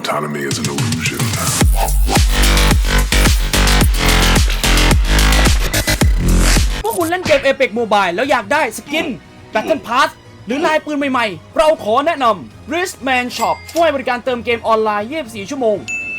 Autonomy is an illusion. พวกคุณเล่นเกม Apex Mobile แล้วอยากได้สกิน Battle Pass หรือลายปืนใหม่ๆ เราขอแนะนำ Wristman Shop ผู้ให้บริการเติมเกมออนไลน์ 24 ชั่วโมง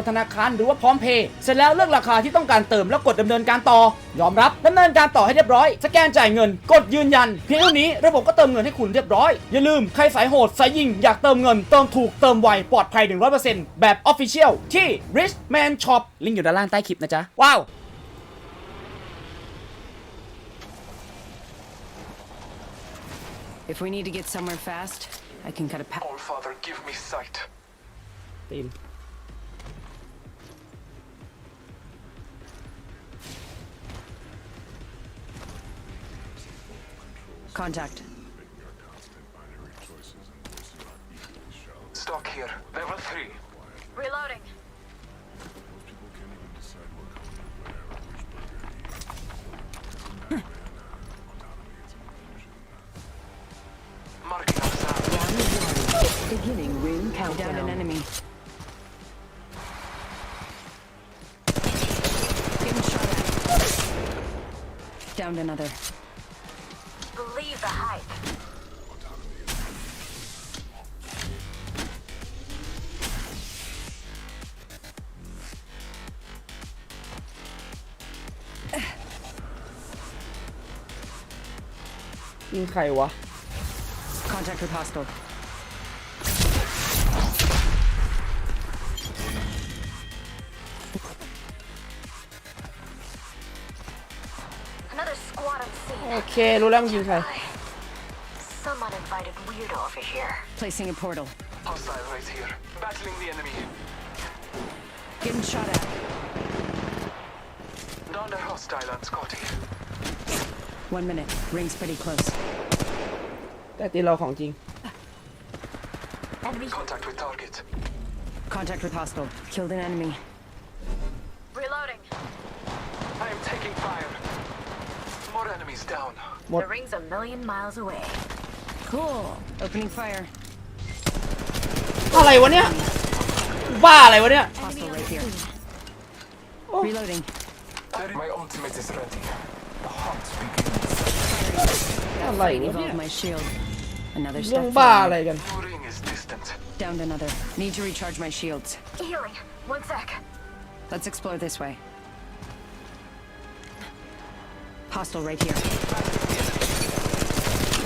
นธนาคารหรือว่าพร้อมเพย์เสร็จแล้วเลือกราคาที่ต้องการเติมแล้วกดดำเนินการต่อ ยอมรับดำเนินการต่อให้เรียบร้อย สแกนจ่ายเงิน กดยืนยัน เพียงเท่านี้ระบบก็เติมเงินให้คุณเรียบร้อย อย่าลืมใครสายโหดสายยิงอยากเติมเงินเติมถูกเติมไวปลอดภัย 100%แบบ Official ที่ Richman Shop ลิงก์อยู่ด้านล่างใต้คลิปนะจ๊ะว้าว If we Contact. Stock here. Level 3. Reloading. Marking our. Beginning ring countdown. Down an enemy. Getting shot at. Downed another. ยิงใครวะ Contact with hostile. Another squad on โอ scene. เค รู้แล้วมันยิงใคร Some uninvited weirdo over here. Placing a portal. Hostile right here. Battling the enemy. Getting shot at. Down a hostile on Scotty. One minute. Ring's pretty close. แต่ตีเราของจริง Enemy Contact with target. Contact with hostile. Killed an enemy. reloading. I am taking fire. More enemies down. What? The ring's a million miles away. Cool. Opening fire. อะไรวะเนี่ย บ้าอะไรวะเนี่ย Hostile right here. Oh. Reloading. My ultimate is ready. The hunt begins. อะไรวะเนี่ย Evolve my shield. Another เรื่อง step บ้า forward. อะไรกัน Your ring is distant. Downed another. Need to recharge my shields. Healing. One sec. Let's explore this way. Hostile right here.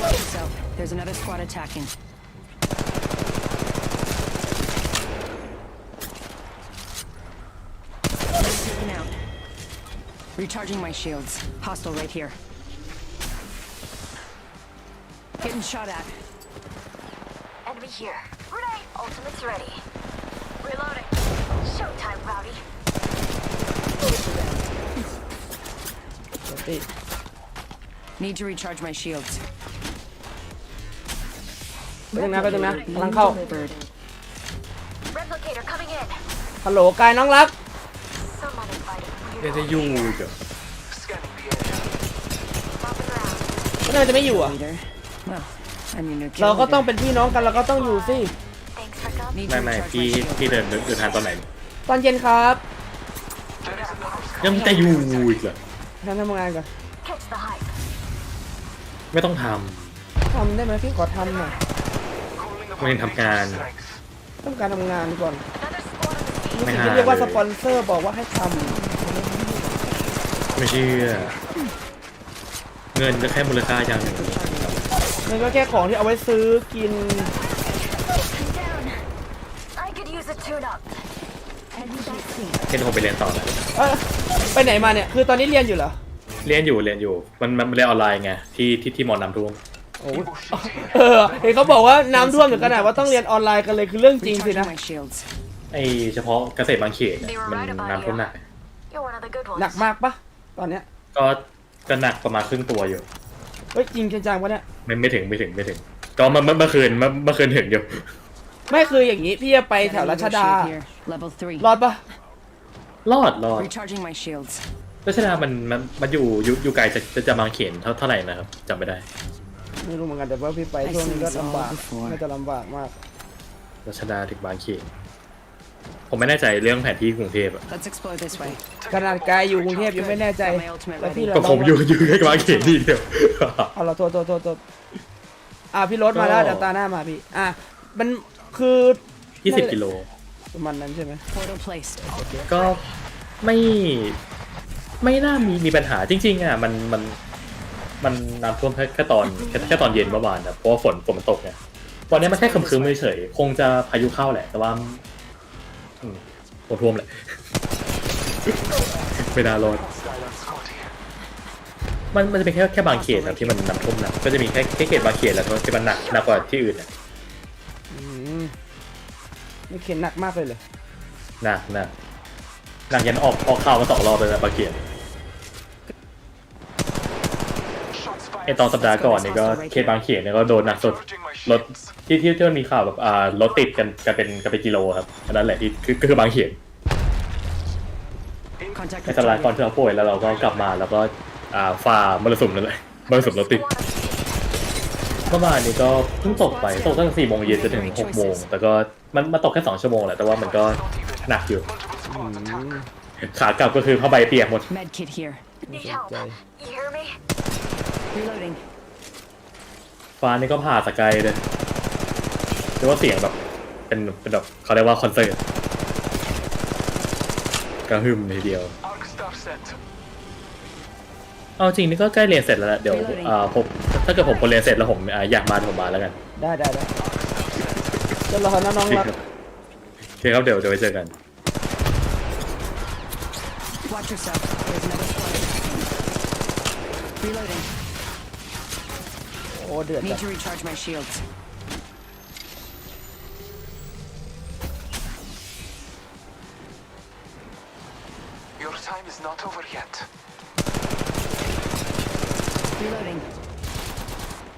Watch yourself. There's another squad attacking. Recharging my shields. Hostile right here. Getting shot at. Enemy here. Renee, ultimate's ready. Reloading. Showtime, Rowdy. ตี Need to recharge my shields. ไปตรงนะไปตรงนะกำลังเข้า Delivered. Replicator coming in. ฮัลโหลกายน้องรัก Some uninvited ยัง weirdo. จะยุ่งอีกเหรอ Scanning the area. Popping around. ก็น่าจะไม่อยู่อะ Leader. Well, I'm your new เรา kill ก็ต้อง leader. เป็นพี่น้องกันเราก็ต้องอยู่สิ Thanks for coming. Need ไม่ to ไม่ recharge พี่ my shield. พี่เดินเดินทางตอนไหนตอนเย็นครับ There is another ยังจะอยู่อีกเหรอฉันทำงานก่อน Catch the hype. ไม่ต้องททำได้ไหมพี่ขอทำหน่อย calling upon May thập nature's ngàn. strength. ต้องการทำงานก่อน Another squad on the scene. ไม่สิ่งหาที่เรียกว่าเลสยปอนเซอร์บอกว่าให้ทำ ไม่เชื่อเงินก็แค่มูลค่าอย่างหนึ่งำมันก็แค่ของที่เอาไว้ซื้อกิน Down. I could use a tune-up. Enemy vaccine. เคนคงไปเรียนต่อแล้วเอ้ยไปไหนมาเนี่ย คือตอนนี้เรียนอยู่เหรอเรียนอยู่เรียนอยู่ มันมันเรียนออนไลน์ไงที่ที่ที่มอนำท่วมโอ้ยเออเห็นเขาบอกว่าน้ำท่วมถึงขนาดว่าต้องเรียนออนไลน์กันเลยคือเรื่องจริงสินะ Recharging my shields. ไอเฉพาะเกษตรบางเขตเนี่ยมันน้ำท่วมหนัก You're one of the good ones. หนักมากปะ ตอนเนี้ยก็ก็หนักประมาณครึ่งตัวอยู่ เฮ้ยจริงจังๆปะเนี่ยไม่ไม่ถึงไม่ถึงไม่ถึง ก็เมื่อเมื่อเมื่อคืนเมื่อเมื่อคืนถึงอยู่ ไม่คืออย่างนี้พี่จะไปแถวรัชดา Shield here. Level three. รอดปะรอดรอด Recharging my shields. รัชดามันมันมันอยู่อยู่อยู่ไกลจากจะจะบางเขนเท่าเท่าไหร่นะครับจำไม่ได้ไม่รู้เหมือนกันแต่ว่าพี่ไปช่วงนี้ก็ลำบากน่าจะลำบากมากรัชดาถึงบางเขน ผมไม่แน่ใจเรื่องแผนที่กรุงเทพอะ Let's explore this way. ขนาดไกลอยู่กรุงเทพยังไม่แน่ใจแล้วพี่ก็ผมอยู่อยู่แค่บางเขนที่เดียว เอาเราโทษโทษโทษโทษอะพี่รถมาแล้วก็ เดี๋ยวตาหน้ามาพี่ อะมันคือ20กิโล ประมาณนั้นใช่ไหม Portal placed. ก็ไม่ไม่น่ามีมีปัญหาจริงๆอะมันมันมันน้ำท่วมแค่แค่ตอนแค่แค่ตอนเย็นเมื่อวานนะเพราะว่าฝนฝนมันตกไงวันนี้มันแค่ครึมๆเฉยๆคงจะพายุเข้าแหละ แต่ว่า อืมฝนท่วมแหละ ไม่น่ารอด Hostile on Scotty. มันมันจะเป็นแค่แค่บางเขตครับที่มันน้ำท่วมหนักก็จะมีแค่แค่เขตบางเขตแหละที่มันหนักหนักกว่าที่อื่นอะอืมไม่เข็นหนักมากเลยเลยหนักหนักหนักยันออกออกข่าวมาสองรอบเลยนะบางเขต ไอ fired. ตอนสัปดาห์ก่อนนี่ก็เขตบางเขตเนี่ยก็โดนหนักสุด Charging my รถ shields. ที่ที่ที่มันมีข่าวแบบอ่ารถติดกันกันเป็นกันเป็นกิโลครับอันนั้นแหละที่คือคือบางเขน Contact ใน with สัปดาห์ก่อน target. ที่เราป่วยแล้วเราก็กลับมาแล้วก็อ่าฝ่ามรสุมนั่นแหละมรสุมรถติดเมื่อวานนี้ก็เพิ่งตกไปตกตั้งแต่สี่โมงเย็นจนถึงหกโมงแต่ก็มันมันตกแค่สองชั่วโมงแหละแต่ว่ามันก็ Not even. หนักอยู่ Multiple squads attack. ขากลับก็คือผ้าใบเปียกหมด Med kit Reloading. ฟ้านี่ก็ผ่าสกายเลยเรียกว่าเสียงแบบ เป็นเป็นแบบเขาเรียกว่าคอนเสิร์ตกระหึ่มทีเดียว Arc star set. เอาจริงนี่ก็ใกล้เรียนเสร็จแล้วแหละเดี๋ยวอ่าผมถ้าเกิดผมพอเรียนเสร็จแล้วผมอ่าอยากมาผมมาแล้วกันได้ได้ได้จะรอนะน้องรักโอเคครับเดี๋ยวเดี๋ยวไว้เจอกัน Watch yourself. There's another squad attacking. Reloading. โอ้เดือดจั Need ด to recharge my shields. Your time is not over yet. Reloading.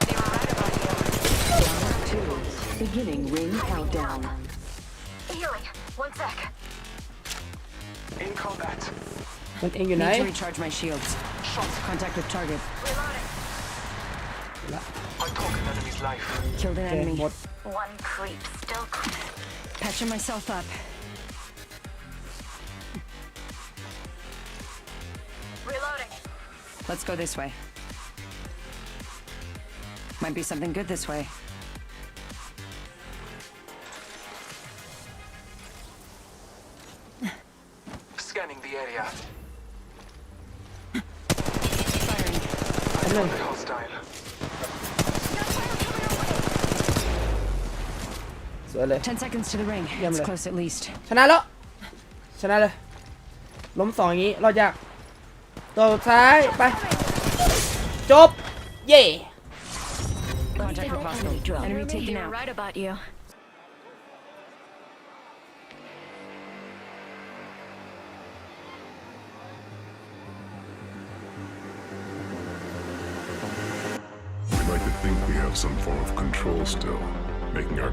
They were right about you. Beginning ring countdown. Healing. One sec. In combat. มันเองอยู่ไหน Need to recharge my shields. Contact with target. Reloading. I took an enemy's life. Killed an โอเค enemy. หมด One creep still. Patching myself up. Reloading. Let's go this way. Might be something good this way. Scanning the area. สวยเลย Ten seconds to the ring. Yeah, It's I'm close at least. ชนะแล้ว ชนะเลย ล้มสองอย่างนี้รอดยาก ตัวสุดท้าย ไป จบ เย่ Contact with hostile. Enemy They taken were out. right about you. We like to think we have some form of control still, making our